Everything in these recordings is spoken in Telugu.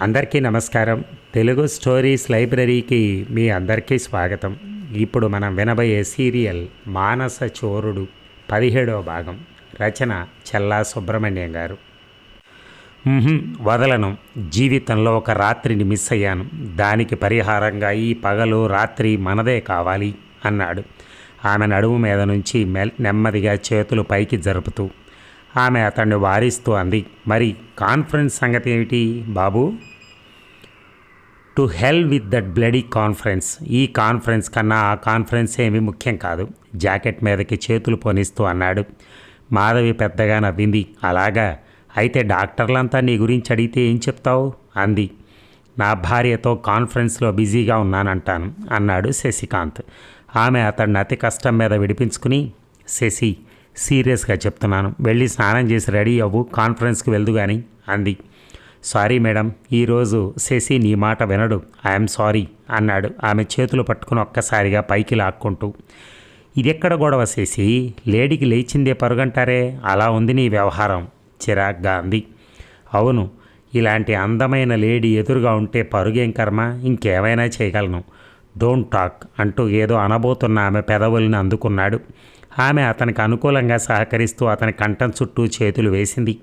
అందరికీ నమస్కారం. తెలుగు స్టోరీస్ లైబ్రరీకి మీ అందరికీ స్వాగతం. ఇప్పుడు మనం వినబోయే సీరియల్ మానస చోరుడు పదిహేడవ భాగం. రచన చల్లా సుబ్రహ్మణ్యం గారు. వదలను. జీవితంలో ఒక రాత్రిని మిస్ అయ్యాను. దానికి పరిహారంగా ఈ పగలు రాత్రి మనదే కావాలి అన్నాడు. ఆమె నడుము మీద నుంచి మెల్ నెమ్మదిగా చేతులు పైకి జరుపుతూ. ఆమె అతన్ని వారిస్తూ అంది. మరి కాన్ఫరెన్స్ సంగతి ఏమిటి బాబు? To hell with that bloody conference. ఈ కాన్ఫరెన్స్ కన్నా ఆ కాన్ఫరెన్స్ ఏమీ ముఖ్యం కాదు. జాకెట్ మీదకి చేతులు పోనిస్తూ అన్నాడు. మాధవి పెద్దగా నవ్వింది. అలాగా? అయితే డాక్టర్లంతా నీ గురించి అడిగితే ఏం చెప్తావు? అంది. నా భార్యతో కాన్ఫరెన్స్లో బిజీగా ఉన్నానంటాను అన్నాడు శశికాంత్. ఆమె అతన్ని అతి కష్టం మీద విడిపించుకుని శశి సీరియస్గా చెప్తున్నాను. వెళ్ళి స్నానం చేసి రెడీ అవ్వు కాన్ఫరెన్స్కి వెళ్దు కానీ అంది. సారీ మేడం ఈరోజు శశి నీ మాట వినడు. ఐఎమ్ సారీ అన్నాడు. ఆమె చేతులు పట్టుకుని ఒక్కసారిగా పైకి లాక్కుంటూ. ఇదెక్కడ గొడవ శశి? లేడీకి లేచిందే పరుగంటారే? అలా ఉంది నీ వ్యవహారం చిరాగ్గా అంది. అవును ఇలాంటి అందమైన లేడీ ఎదురుగా ఉంటే పరుగేం కర్మ? ఇంకేమైనా చేయగలను. డోంట్ టాక్ అంటూ ఏదో అనబోతున్న ఆమె పెదవుల్ని అందుకున్నాడు. ఆమె అతనికి అనుకూలంగా సహకరిస్తూ అతని కంఠం చుట్టూ చేతులు వేసింది.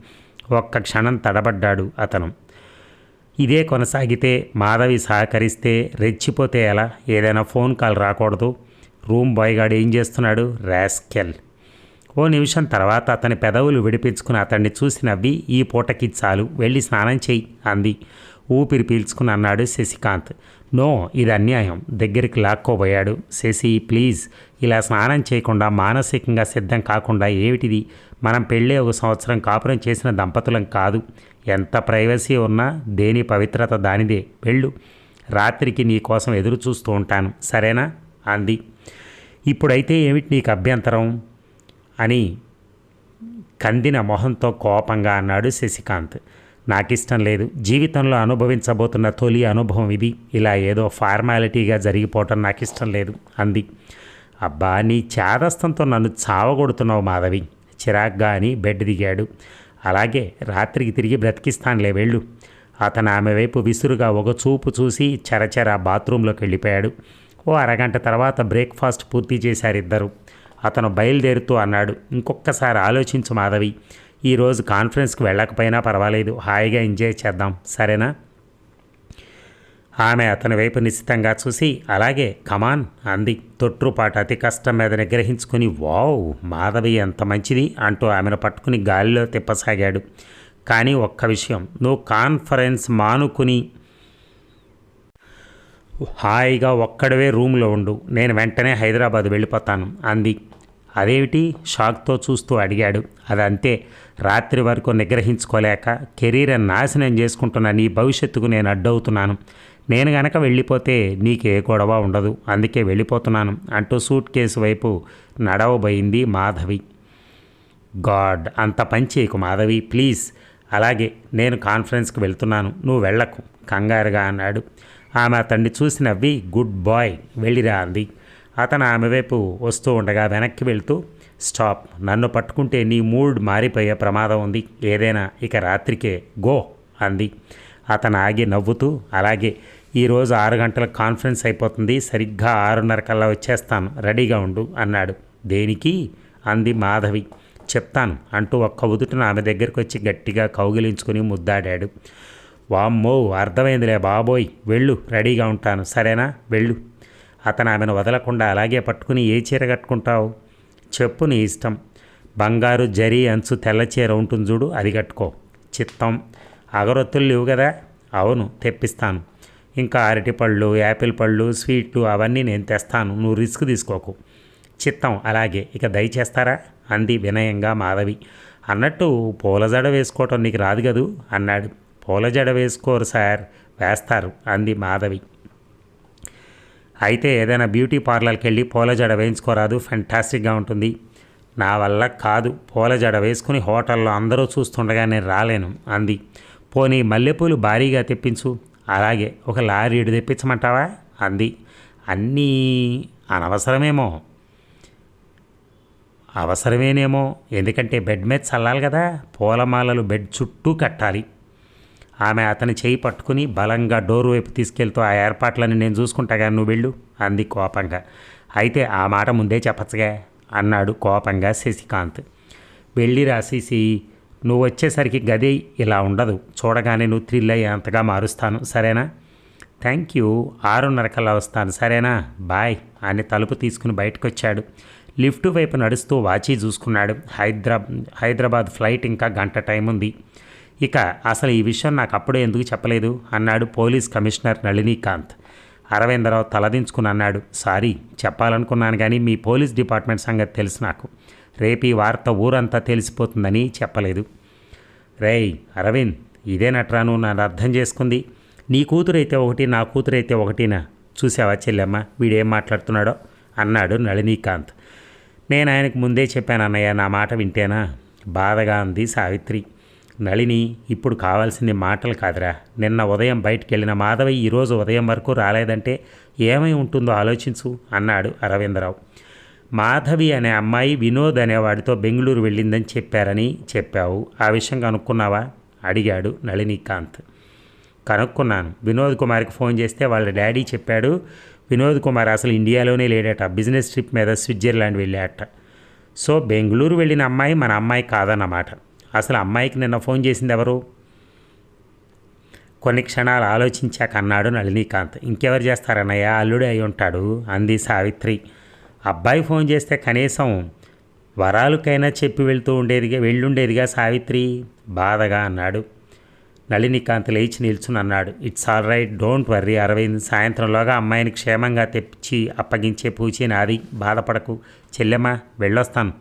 ఒక్క క్షణం తడబడ్డాడు అతను. ఇదే కొనసాగితే మాధవి సహకరిస్తే రెచ్చిపోతే ఎలా? ఏదైనా ఫోన్ కాల్ రాకూడదు. రూమ్ బాయ్ గాడు ఏం చేస్తున్నాడు? రాస్కెల్. ఓ నిమిషం తర్వాత అతని పెదవులు విడిపించుకుని అతన్ని చూసి నవ్వి ఈ పూటకి చాలు వెళ్ళి స్నానం చేయి అంది. ఊపిరి పీల్చుకుని అన్నాడు శశికాంత్. నో ఇది అన్యాయం. దగ్గరికి లాక్కోబోయాడు. శశి ప్లీజ్ ఇలా స్నానం చేయకుండా మానసికంగా సిద్ధం కాకుండా ఏమిటిది? మనం పెళ్ళే ఒక సంవత్సరం కాపురం చేసిన దంపతులం కాదు. ఎంత ప్రైవసీ ఉన్నా దేని పవిత్రత దానిదే. వెళ్ళు. రాత్రికి నీ కోసం ఎదురు చూస్తూ ఉంటాను. సరేనా? అంది. ఇప్పుడైతే ఏమిటి నీకు అభ్యంతరం? అని కందిన మొహంతో కోపంగా అన్నాడు శశికాంత్. నాకిష్టం లేదు. జీవితంలో అనుభవించబోతున్న తొలి అనుభవం ఇది. ఇలా ఏదో ఫార్మాలిటీగా జరిగిపోవటం నాకు ఇష్టం లేదు. అంది. అబ్బా నీ చేదస్తంతో నన్ను చావగొడుతున్నావు మాధవి. చిరాగ్గా అని బెడ్ దిగాడు. అలాగే రాత్రికి తిరిగి బ్రతికిస్తానులే వెళ్ళు. అతను ఆమె వైపు విసురుగా ఒక చూపు చూసి చెరచెర బాత్రూంలోకి వెళ్ళిపోయాడు. ఓ అరగంట తర్వాత బ్రేక్ఫాస్ట్ పూర్తి చేశారు ఇద్దరు అతను బయలుదేరుతూ అన్నాడు ఇంకొకసారి ఆలోచించు మాధవి. ఈరోజు కాన్ఫరెన్స్కి వెళ్ళకపోయినా పర్వాలేదు. హాయిగా ఎంజాయ్ చేద్దాం. సరేనా? ఆమె అతని వైపు నిశ్చితంగా చూసి అలాగే కమాన్ అంది. తొట్టుపాటు అతి కష్టం మీద నిగ్రహించుకుని వావ్ మాధవి ఎంత మంచిది అంటూ ఆమెను పట్టుకుని గాలిలో తిప్పసాగాడు. కానీ ఒక్క విషయం నువ్వు కాన్ఫరెన్స్ మానుకుని హాయిగా ఒక్కడవే రూమ్లో ఉండు. నేను వెంటనే హైదరాబాద్ వెళ్ళిపోతాను అంది. అదేమిటి? షాక్తో చూస్తూ అడిగాడు. అదంతే. రాత్రి వరకు నిగ్రహించుకోలేక కెరీర్ నాశనం చేసుకుంటున్న నీ భవిష్యత్తుకు నేను అడ్డవుతున్నాను. నేను గనక వెళ్ళిపోతే నీకే గొడవ ఉండదు. అందుకే వెళ్ళిపోతున్నాను అంటూ సూట్ కేసు వైపు నడవబోయింది మాధవి. గాడ్ అంత పని చేయకు మాధవి. ప్లీజ్. అలాగే నేను కాన్ఫరెన్స్కి వెళ్తున్నాను. నువ్వు వెళ్ళకు. కంగారుగా అన్నాడు. ఆమె అతన్ని చూసి నవ్వి గుడ్ బాయ్. వెళ్ళిరా అంది. అతను ఆమె వైపు వస్తూ ఉండగా వెనక్కి వెళ్తూ స్టాప్. నన్ను పట్టుకుంటే నీ మూడ్ మారిపోయే ప్రమాదం ఉంది. ఏదైనా ఇక రాత్రికే గో అంది. అతను ఆగి నవ్వుతూ అలాగే. ఈరోజు ఆరు గంటల కాన్ఫరెన్స్ అయిపోతుంది. సరిగ్గా ఆరున్నర కల్లా వచ్చేస్తాను. రెడీగా ఉండు అన్నాడు. దేనికి? అంది మాధవి. చెప్తాను అంటూ ఒక్క ఉదుటిన ఆమె దగ్గరికి వచ్చి గట్టిగా కౌగిలించుకుని ముద్దాడాడు. వామ్మో అర్థమైందిలే బాబోయ్. వెళ్ళు రెడీగా ఉంటాను. సరేనా? వెళ్ళు. అతను ఆమెను వదలకుండా అలాగే పట్టుకుని ఏ చీర కట్టుకుంటావు? చెప్పు నీ ఇష్టం. బంగారు జరీ అంచు తెల్ల చీర ఉంటుంది చూడు అది కట్టుకో. చిత్తం. అగరొత్తులు లేవు కదా? అవును తెప్పిస్తాను. ఇంకా అరటిపళ్ళు యాపిల్ పళ్ళు స్వీట్లు అవన్నీ నేను తెస్తాను. నువ్వు రిస్క్ తీసుకోకు. చిత్తం అలాగే. ఇక దయచేస్తారా? అంది వినయంగా మాధవి. అన్నట్టు పూల జడ వేసుకోవటం నీకు రాదు కదూ? అన్నాడు. పూల జడ వేసుకోరు సార్ వేస్తారు అంది మాధవి. అయితే ఏదైనా బ్యూటీ పార్లర్కి వెళ్ళి పూల జడ వేయించుకోరాదు ఫెంటాస్టిక్గా ఉంటుంది. నా వల్ల కాదు పూల జడ వేసుకుని హోటల్లో అందరూ చూస్తుండగా నేను రాలేను అంది. పోనీ మల్లెపూలు భారీగా తెప్పించు అలాగే ఒక లారీడు తెప్పించమంటావా అంది. అన్నీ అనవసరమేమో. అవసరమేనేమో ఎందుకంటే బెడ్ మీద చల్లాలి కదా పూలమాలలు బెడ్ చుట్టూ కట్టాలి. ఆమె అతని చేయి పట్టుకుని బలంగా డోర్ వైపు తీసుకెళ్తూ ఆ ఏర్పాట్లని నేను చూసుకుంటాగా నువ్వు వెళ్ళు అంది కోపంగా. అయితే ఆ మాట ముందే చెప్పచ్చుగా అన్నాడు కోపంగా శశికాంత్. వెళ్ళి రాసేసి నువ్వు వచ్చేసరికి గది ఇలా ఉండదు. చూడగానే నువ్వు థ్రిల్ అయ్యేంతగా మారుస్తాను. సరేనా? Thank you. ఆరున్నర కల్లా వస్తాను. సరేనా? బాయ్ అని తలుపు తీసుకుని బయటకు వచ్చాడు లిఫ్ట్ వైపు నడుస్తూ వాచి చూసుకున్నాడు. హైదరాబాద్ హైదరాబాద్ ఫ్లైట్ ఇంకా గంట టైం ఉంది ఇక అసలు ఈ విషయం నాకు అప్పుడే ఎందుకు చెప్పలేదు అన్నాడు పోలీస్ కమిషనర్ నళినీకాంత్. అరవిందరావు తలదించుకుని అన్నాడు సారీ చెప్పాలనుకున్నాను కానీ మీ పోలీస్ డిపార్ట్మెంట్ సంగతి తెలుసు నాకు. రేపు ఈ వార్త ఊరంతా తెలిసిపోతుందని చెప్పలేదు. రేయ్ అరవింద్ ఇదేనట్రా నువ్వు నన్ను అర్థం చేసుకుంది? నీ కూతురైతే ఒకటి నా కూతురైతే ఒకటినా? చూసావా చెల్లెమ్మ వీడేం మాట్లాడుతున్నాడో? అన్నాడు నళినీకాంత్. నేను ఆయనకు ముందే చెప్పాను అన్నయ్య నా మాట వింటేనా? బాధగా అంది సావిత్రి. నళిని ఇప్పుడు కావాల్సింది మాటలు కాదురా. నిన్న ఉదయం బయటికి వెళ్ళిన మాధవి ఈరోజు ఉదయం వరకు రాలేదంటే ఏమై ఉంటుందో ఆలోచించు అన్నాడు అరవిందరావు. మాధవి అనే అమ్మాయి వినోద్ అనేవాడితో బెంగళూరు వెళ్ళిందని చెప్పారని చెప్పావు. ఆ విషయం కనుక్కున్నావా? అడిగాడు నళినీకాంత్. కనుక్కున్నాను. వినోద్ కుమార్కి ఫోన్ చేస్తే వాళ్ళ డాడీ చెప్పాడు వినోద్ కుమార్ అసలు ఇండియాలోనే లేడట బిజినెస్ ట్రిప్ మీద స్విట్జర్లాండ్ వెళ్ళాట. సో బెంగళూరు వెళ్ళిన అమ్మాయి మన అమ్మాయి కాదన్నమాట. అసలు అమ్మాయికి నిన్న ఫోన్ చేసింది ఎవరు? కొన్ని క్షణాలు ఆలోచించాక అన్నాడు నళినీకాంత్. ఇంకెవరు చేస్తారన్నయ్య అల్లుడే అయి ఉంటాడు అంది సావిత్రి. అబ్బాయి ఫోన్ చేస్తే కనీసం వరాలకైనా చెప్పి వెళ్తూ ఉండేదిగా వెళ్ళుండేదిగా సావిత్రి? బాధగా అన్నాడు. నళినికాంత్ లేచి నిల్చుని అన్నాడు. It's all right don't worry Aravind. సాయంత్రంలోగా అమ్మాయిని క్షేమంగా తెప్పించి అప్పగించే పూచి నాది. బాధపడకు. చెల్లెమ్మ వెళ్ళొస్తాను.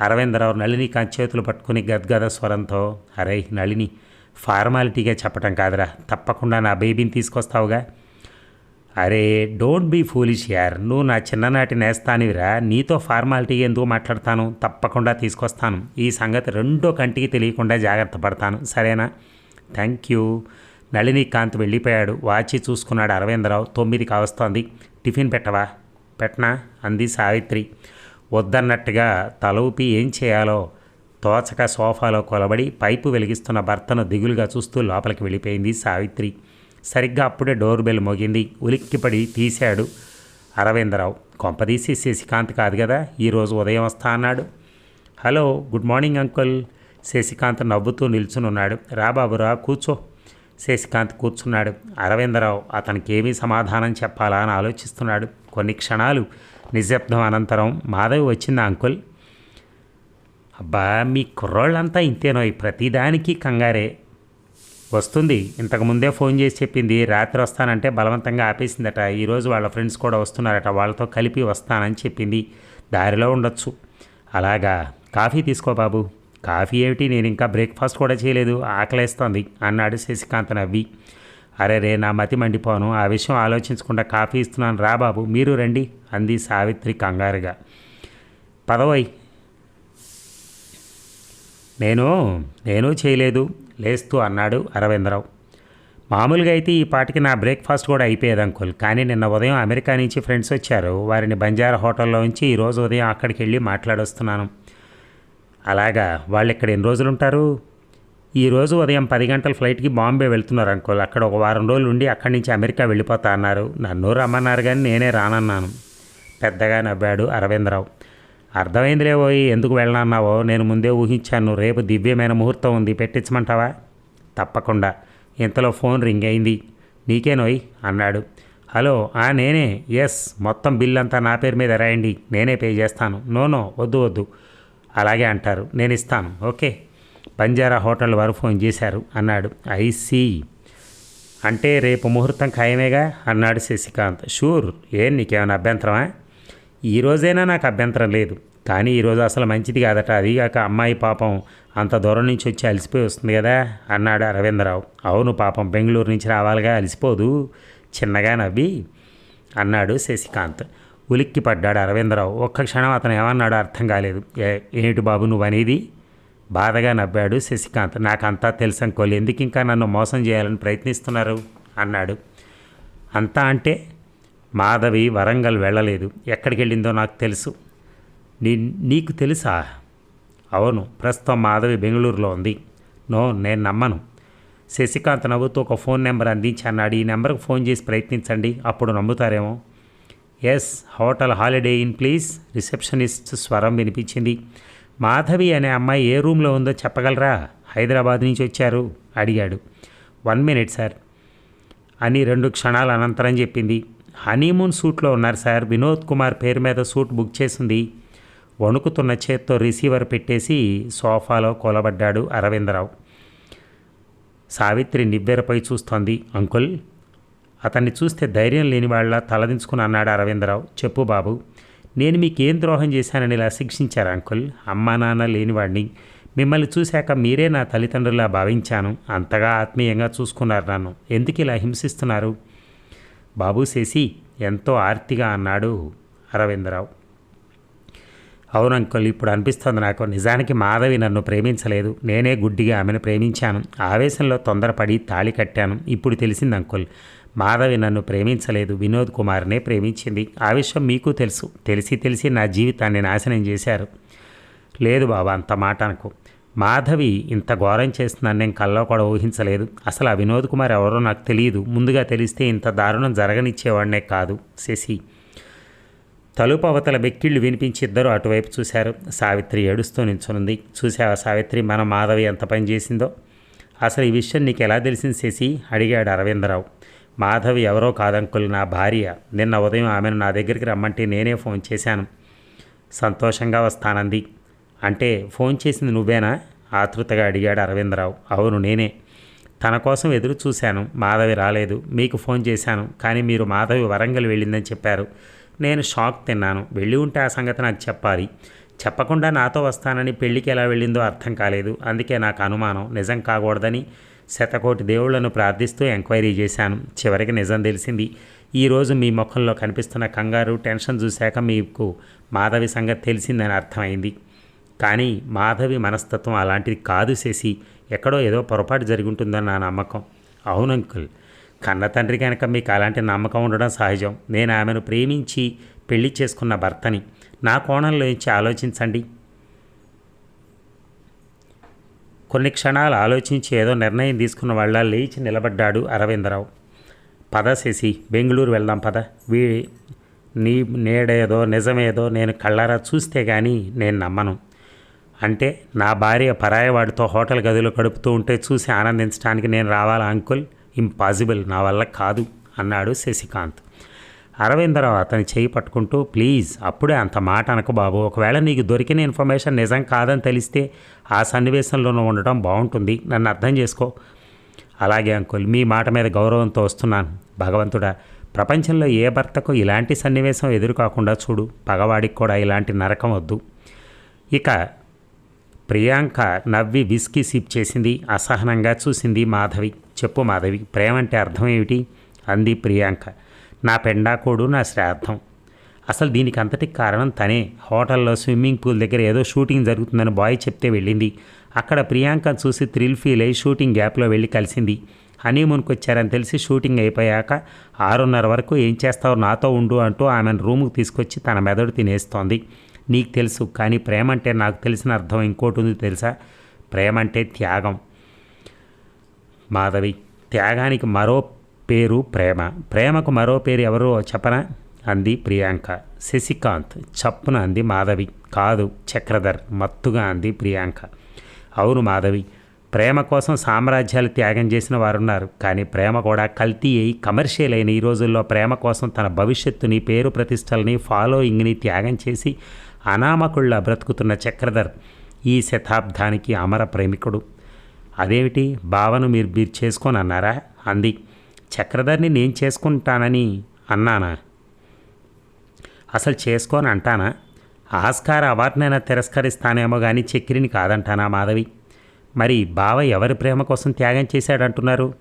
అరవిందరావు నళిని చేతులు పట్టుకుని గద్గద స్వరంతో అరే నళిని ఫార్మాలిటీగా చెప్పటం కాదురా తప్పకుండా నా బేబీని తీసుకొస్తావుగా. అరే డోంట్ బీ ఫూలిష్ యార్ నువ్వు నా చిన్ననాటి నేస్తానివిరా నీతో ఫార్మాలిటీ ఎందుకు మాట్లాడతాను తప్పకుండా తీసుకొస్తాను ఈ సంగతి రెండో కంటికి తెలియకుండా జాగ్రత్త పడతాను సరేనా? Thank you. నళినీకాంత్ వెళ్ళిపోయాడు వాచి చూసుకున్నాడు అరవిందరావు తొమ్మిదికి కావస్తోంది టిఫిన్ పెట్టవా? పెట్టనా? అంది సావిత్రి. వద్దన్నట్టుగా తల ఊపి ఏం చేయాలో తోచక సోఫాలో కొలబడి పైపు వెలిగిస్తున్న భర్తను దిగులుగా చూస్తూ లోపలికి వెళ్ళిపోయింది సావిత్రి. సరిగ్గా అప్పుడే డోర్ బెల్ మోగింది. ఉలిక్కిపడి తీశాడు అరవిందరావు. కొంపదీసి శశికాంత్ కాదు కదా ఈరోజు ఉదయం వస్తా అన్నాడు. Hello good morning uncle. Shashikanth నవ్వుతూ నిల్చుని ఉన్నాడు రా బాబు రా కూర్చో. శశికాంత్ కూర్చున్నాడు. అరవిందరావు అతనికి ఏమీ సమాధానం చెప్పాలా అని ఆలోచిస్తున్నాడు. కొన్ని క్షణాలు నిశ్శబ్దం అనంతరం మాధవి వచ్చింది అంకుల్. అబ్బా మీ కుర్రోళ్ళంతా ఇంతేనో ప్రతిదానికి కంగారే. వస్తుంది ఇంతకుముందే ఫోన్ చేసి చెప్పింది రాత్రి వస్తానంటే బలవంతంగా ఆపేసిందట. ఈరోజు వాళ్ళ ఫ్రెండ్స్ కూడా వస్తున్నారట వాళ్ళతో కలిపి వస్తానని చెప్పింది. దారిలో ఉండొచ్చు. అలాగా కాఫీ తీసుకో బాబు. కాఫీ ఏమిటి నేను ఇంకా బ్రేక్ఫాస్ట్ కూడా చేయలేదు ఆకలేస్తోంది అన్నాడు శశికాంత్ నవ్వి. అరే రే నా మతి మండిపోను. ఆ విషయం ఆలోచించకుండా కాఫీ ఇస్తున్నాను. రా బాబు మీరు రండి అంది సావిత్రి కంగారుగా. పదవై. నేను నేను చేయలేదు లేస్తూ అన్నాడు అరవిందరావు. మామూలుగా అయితే ఈ పాటికి నా బ్రేక్ఫాస్ట్ కూడా అయిపోయేది అంకుల్. కానీ నిన్న ఉదయం అమెరికా నుంచి ఫ్రెండ్స్ వచ్చారు. వారిని బంజారా హోటల్లో ఉంచి ఈరోజు ఉదయం అక్కడికి వెళ్ళి మాట్లాడొస్తున్నాను. అలాగా వాళ్ళు ఇక్కడ ఎన్ని రోజులు ఉంటారు ఈరోజు ఉదయం పది గంటల ఫ్లైట్కి బాంబే వెళ్తున్నారు అంకుల్. అక్కడ ఒక వారం రోజులు ఉండి అక్కడి నుంచి అమెరికా వెళ్ళిపోతా అన్నారు. నన్ను రమ్మన్నారు కానీ నేనే రానన్నాను. పెద్దగా నవ్వాడు అరవిందరావు. అర్థమైందిలే పోయి ఎందుకు వెళ్ళనన్నావో? నేను ముందే ఊహించాను. రేపు దివ్యమైన ముహూర్తం ఉంది. పెట్టించమంటావా? తప్పకుండా. ఇంతలో ఫోన్ రింగ్ అయింది. నీకేనోయ్ అన్నాడు. హలో ఆ నేనే. ఎస్ మొత్తం బిల్ అంతా నా పేరు మీద రాయండి. నేనే పే చేస్తాను. నో నో వద్దు వద్దు. అలాగే అంటారు. నేను ఇస్తాను. ఓకే. బంజారా హోటల్ వారు ఫోన్ చేశారు. అన్నాడు. ఐసీ అంటే రేపు ముహూర్తం ఖాయమేగా? అన్నాడు శశికాంత్. షూర్. ఏం నీకేమైనా అభ్యంతరమా? ఈ రోజైనా నాకు అభ్యంతరం లేదు. కానీ ఈరోజు అసలు మంచిది కాదట. అదిగాక అమ్మాయి పాపం అంత దూరం నుంచి వచ్చి అలసిపోయి వస్తుంది కదా? అన్నాడు అరవిందరావు. అవును పాపం. బెంగళూరు నుంచి రావాలిగా. అలసిపోదు. చిన్నగా నవ్వి అన్నాడు శశికాంత్. ఉలిక్కి పడ్డాడు అరవిందరావు. ఒక్క క్షణం అతను ఏమన్నాడో అర్థం కాలేదు. "ఏ- ఏమిటి బాబు నువ్వు అనేది బాధగా నవ్వాడు శశికాంత్. నాకంతా తెలుసు అనుకోలేదు ఎందుకు ఇంకా నన్ను మోసం చేయాలని ప్రయత్నిస్తున్నారు? అన్నాడు. అంతా అంటే మాధవి వరంగల్ వెళ్ళలేదు. ఎక్కడికి వెళ్ళిందో నాకు తెలుసు. నీ నీకు తెలుసా? అవును ప్రస్తుతం మాధవి బెంగళూరులో ఉంది. నో నేను నమ్మను. శశికాంత్ నవ్వుతూ ఒక ఫోన్ నెంబర్ అందించి అన్నాడు. ఈ నెంబర్కి ఫోన్ చేసి ప్రయత్నించండి అప్పుడు నమ్ముతారేమో? Yes hotel holiday inn please. Receptionist స్వరం వినిపించింది. మాధవి అనే అమ్మాయి ఏ రూమ్లో ఉందో చెప్పగలరా? హైదరాబాద్ నుంచి వచ్చారు అడిగాడు. One minute sir. అని రెండు క్షణాల అనంతరం చెప్పింది. హనీమూన్ సూట్లో ఉన్నారు సార్. వినోద్ కుమార్ పేరు మీద సూట్ బుక్ చేసింది. వణుకుతున్న చేత్తో రిసీవర్ పెట్టేసి సోఫాలో కూలబడ్డాడు అరవిందరావు. సావిత్రి నివ్వెరపై చూస్తోంది. అంకుల్ అతన్ని చూస్తే ధైర్యం లేని వాళ్ళ తలదించుకుని అన్నాడు అరవిందరావు. చెప్పు బాబు. నేను మీకేం ద్రోహం చేశానని ఇలా శిక్షించారు అంకుల్. అమ్మా నాన్న లేనివాడిని. మిమ్మల్ని చూశాక మీరే నా తల్లిదండ్రులా భావించాను. అంతగా ఆత్మీయంగా చూసుకున్నారు నన్ను. ఎందుకు ఇలా హింసిస్తున్నారు? బాబు శశి ఎంతో ఆర్తిగా అన్నాడు అరవిందరావు. అవును అంకుల్ ఇప్పుడు అనిపిస్తుంది నాకు. నిజానికి మాధవి నన్ను ప్రేమించలేదు. నేనే గుడ్డిగా ఆమెను ప్రేమించాను. ఆవేశంలో తొందరపడి తాళి కట్టాను. ఇప్పుడు తెలిసింది అంకుల్. మాధవి నన్ను ప్రేమించలేదు. వినోద్ కుమార్నే ప్రేమించింది. ఆ విషయం మీకు తెలుసు. తెలిసి తెలిసి నా జీవితాన్ని నాశనం చేశారు. లేదు బాబా అంత మాట అనుకో. మాధవి ఇంత ఘోరం చేస్తుందని నేను కల్లో కూడా ఊహించలేదు. అసలు ఆ వినోద్ కుమార్ ఎవరో నాకు తెలియదు. ముందుగా తెలిస్తే ఇంత దారుణం జరగనిచ్చేవాడినే కాదు శశి. తలుపు అవతల బెక్కిళ్ళు వినిపించి ఇద్దరు అటువైపు చూశారు. సావిత్రి ఏడుస్తూ నిల్చునుంది. చూసావా సావిత్రి మన మాధవి ఎంత పని చేసిందో? అసలు ఈ విషయం నీకు ఎలా తెలిసింది శశి? అడిగాడు అరవిందరావు. మాధవి ఎవరో కాదంకులు నా భార్య. నిన్న ఉదయం ఆమెను నా దగ్గరికి రమ్మంటే నేనే ఫోన్ చేశాను. సంతోషంగా వస్తానంది. అంటే ఫోన్ చేసింది నువ్వేనా? ఆతృతగా అడిగాడు అరవిందరావు. అవును నేనే. తన కోసం ఎదురు చూశాను. మాధవి రాలేదు. మీకు ఫోన్ చేశాను. కానీ మీరు మాధవి వరంగల్ వెళ్ళిందని చెప్పారు. నేను షాక్ తిన్నాను. వెళ్ళి ఉంటే ఆ సంగతి నాకు చెప్పాలి. చెప్పకుండా నాతో వస్తానని పెళ్ళికి ఎలా వెళ్ళిందో అర్థం కాలేదు. అందుకే నాకు అనుమానం. నిజం కాకూడదని శతకోటి దేవుళ్ళను ప్రార్థిస్తూ ఎంక్వైరీ చేశాను. చివరికి నిజం తెలిసింది. ఈరోజు మీ ముఖంలో కనిపిస్తున్న కంగారు టెన్షన్ చూశాక మీకు మాధవి సంగతి తెలిసిందని అర్థమైంది. కానీ మాధవి మనస్తత్వం అలాంటిది కాదు చేసి ఎక్కడో ఏదో పొరపాటు జరిగి ఉంటుందని నా నమ్మకం. అవును అంకుల్. కన్న తండ్రి కనుక మీకు అలాంటి నమ్మకం ఉండడం సహజం. నేను ఆమెను ప్రేమించి పెళ్ళి చేసుకున్న భర్తని. నా కోణంలో నుంచి ఆలోచించండి. కొన్ని క్షణాలు ఆలోచించి ఏదో నిర్ణయం తీసుకున్న వాళ్ళ లేచి నిలబడ్డాడు అరవిందరావు. పద శశి బెంగళూరు వెళ్దాం పద. వీ నీ నేడేదో నిజమేదో నేను కళ్ళారా చూస్తే కానీ నేను నమ్మను. అంటే నా భార్య పరాయవాడితో హోటల్ గదిలో గడుపుతూ ఉంటే చూసి ఆనందించడానికి నేను రావాలా అంకుల్? ఇంపాసిబుల్ నా వల్ల కాదు అన్నాడు శశికాంత్. అరవిందరావు అతని చేయి పట్టుకుంటూ ప్లీజ్ అప్పుడే అంత మాట అనకు బాబు. ఒకవేళ నీకు దొరికిన ఇన్ఫర్మేషన్ నిజం కాదని తెలిస్తే ఆ సన్నివేశంలోనూ ఉండటం బాగుంటుంది. నన్ను అర్థం చేసుకో. అలాగే అంకుల్ మీ మాట మీద గౌరవంతో వస్తున్నాను. భగవంతుడా ప్రపంచంలో ఏ భర్తకు ఇలాంటి సన్నివేశం ఎదురు కాకుండా చూడు. పగవాడికి కూడా ఇలాంటి నరకం వద్దు. ఇక ప్రియాంక నవ్వి విస్కీ సిప్ చేసింది. అసహనంగా చూసింది మాధవి. చెప్పు మాధవి ప్రేమ అంటే అర్థం ఏమిటి? అంది ప్రియాంక. నా పెండాకోడు నా శ్రాద్ధం. అసలు దీనికి అంతటి కారణం తనే. హోటల్లో స్విమ్మింగ్ పూల్ దగ్గర ఏదో షూటింగ్ జరుగుతుందని బాయ్ చెప్తే వెళ్ళింది. అక్కడ ప్రియాంక చూసి థ్రిల్ ఫీల్ అయ్యి షూటింగ్ గ్యాప్లో వెళ్ళి కలిసింది. హనీమూన్కి వచ్చారని తెలిసి షూటింగ్ అయిపోయాక ఆరున్నర వరకు ఏం చేస్తావు నాతో ఉండు అంటూ ఆమెను రూముకు తీసుకొచ్చి తన మెదడు తినేస్తోంది. నీకు తెలుసు కానీ ప్రేమ అంటే నాకు తెలిసిన అర్థం ఇంకోటి ఉంది తెలుసా? ప్రేమ అంటే త్యాగం. మాధవి త్యాగానికి మరో పేరు ప్రేమ. ప్రేమకు మరో పేరు ఎవరో చెప్పనా? అంది ప్రియాంక. శశికాంత్. చప్పున అంది మాధవి. కాదు చక్రధర్. మత్తుగా అంది ప్రియాంక. అవును మాధవి. ప్రేమ కోసం సామ్రాజ్యాలు త్యాగం చేసిన వారున్నారు. కానీ ప్రేమ కూడా కల్తీ అయి కమర్షియల్ అయిన ఈ రోజుల్లో ప్రేమ కోసం తన భవిష్యత్తుని పేరు ప్రతిష్టల్ని ఫాలోయింగ్ని త్యాగం చేసి అనామకుళ్ళ బ్రతుకుతున్న చక్రధర్ ఈ శతాబ్దానికి అమర ప్రేమికుడు. అదేమిటి? భావను మీరు మీరు చేసుకోనన్నారా? అంది. చక్రధర్ని నేను చేసుకుంటానని అన్నానా? అసలు చేసుకోని అంటానా? ఆస్కార్ అవార్డునైనా తిరస్కరిస్తానేమో కానీ చక్రిని కాదంటానా మాధవి? మరి బావ ఎవరి ప్రేమ కోసం త్యాగం చేశాడంటున్నారు?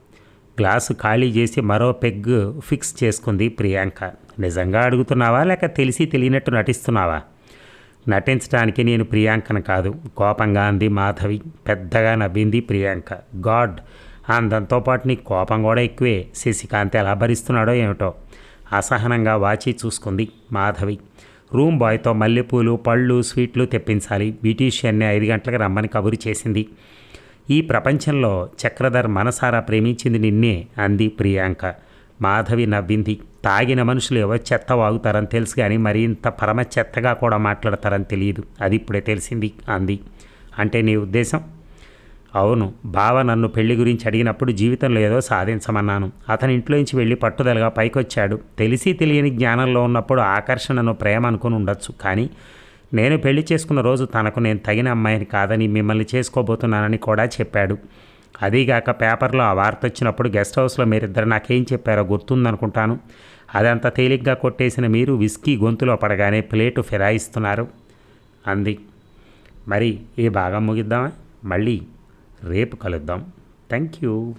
గ్లాసు ఖాళీ చేసి మరో పెగ్ ఫిక్స్ చేసుకుంది ప్రియాంక. నిజంగా అడుగుతున్నావా లేక తెలిసి తెలియనట్టు నటిస్తున్నావా? నటించడానికి నేను ప్రియాంకను కాదు కోపంగా అంది మాధవి. పెద్దగా నవ్వింది ప్రియాంక. గాడ్ అందంతో పాటు నీ కోపం కూడా ఎక్కువే. శశికాంత్ ఎలా భరిస్తున్నాడో ఏమిటో. అసహనంగా వాచి చూసుకుంది మాధవి. రూమ్ బాయ్తో మల్లెపూలు పళ్ళు స్వీట్లు తెప్పించాలి. బ్యూటీషియన్ని ఐదు గంటలకు రమ్మని కబురు చేసింది. ఈ ప్రపంచంలో చక్రధర్ మనసారా ప్రేమించింది నిన్నే అంది ప్రియాంక. మాధవి నవ్వింది. తాగిన మనుషులు ఎవరు చెత్త వాగుతారని తెలుసు కానీ మరి ఇంత పరమ చెత్తగా కూడా మాట్లాడతారని తెలియదు. అది ఇప్పుడే తెలిసింది అంది. అంటే నీ ఉద్దేశం? అవును బావ నన్ను పెళ్ళి గురించి అడిగినప్పుడు జీవితంలో ఏదో సాధించమన్నాను. అతని ఇంట్లోంచి వెళ్ళి పట్టుదలగా పైకొచ్చాడు. తెలిసి తెలియని జ్ఞానంలో ఉన్నప్పుడు ఆకర్షణను ప్రేమ అనుకుని ఉండొచ్చు. కానీ నేను పెళ్ళి చేసుకున్న రోజు తనకు నేను తగిన అమ్మాయిని కాదని మిమ్మల్ని చేసుకోబోతున్నానని కూడా చెప్పాడు. అదీగాక పేపర్లో ఆ వార్త వచ్చినప్పుడు గెస్ట్ హౌస్లో మీరిద్దరు నాకేం చెప్పారో గుర్తుందనుకుంటాను. అదంత తేలిగ్గా కొట్టేసిన మీరు విస్కీ గొంతులో పడగానే ప్లేటు ఫిరాయిస్తున్నారు. అంది. మరి ఈ భాగం ముగిద్దామా? మళ్ళీ రేపు కలుద్దాం. Thank you.